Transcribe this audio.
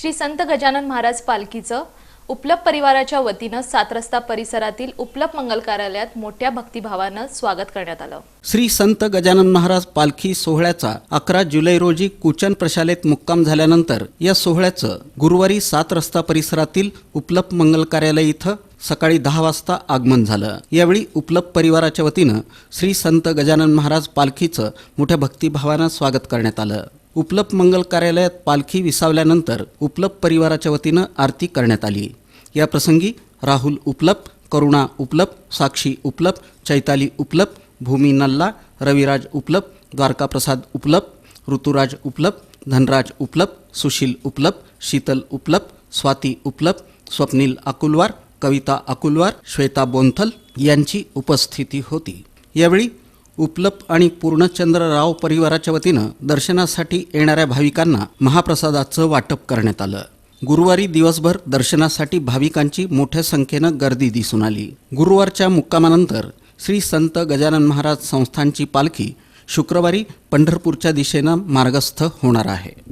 श्री संत गजानन महाराज पालखीचं उपलब परिवाराच्या वतीनं सात रस्ता परिसरातील उपलब मंगल कार्यालयात मोठ्या भक्तिभावानं स्वागत करण्यात आलं. श्री संत गजानन महाराज पालखी सोहळ्याचा अकरा जुलै रोजी कुचन प्रशालेत मुक्काम झाल्यानंतर या सोहळ्याचं गुरुवारी सात रस्ता परिसरातील उपलब मंगल कार्यालय इथं सकाळी दहा वाजता आगमन झालं. यावेळी उपलब्ध परिवाराच्या वतीनं श्री संत गजानन महाराज पालखीचं मोठ्या भक्तिभावानं स्वागत करण्यात आलं. उपलब्ध मंगल कार्यालयात पालखी विसावल्यानंतर उपलब्ध परिवाराच्या वतीनं आरती करण्यात आली. या प्रसंगी राहुल उपलब्ध करुणा उपलब्ध साक्षी उपलब्ध चैताली उपलब्ध भूमी नल्ला रविराज उपलब्ध द्वारकाप्रसाद उपलब्ध ऋतुराज उपलब्ध धनराज उपलब्ध सुशील उपलब्ध शीतल उपलब्ध स्वाती उपलब्ध स्वप्नील अकुलवार कविता अकुलवार श्वेता बोंथल यांची उपस्थिती होती. यावेळी उपलप आणि पूर्णचंद्रराव परिवाराच्या वतीनं दर्शनासाठी येणाऱ्या भाविकांना महाप्रसादाचं वाटप करण्यात आलं. गुरुवारी दिवसभर दर्शनासाठी भाविकांची मोठ्या संख्येनं गर्दी दिसून आली. गुरुवारच्या मुक्कामानंतर श्री संत गजानन महाराज संस्थानची पालखी शुक्रवारी पंढरपूरच्या दिशेनं मार्गस्थ होणार आहे.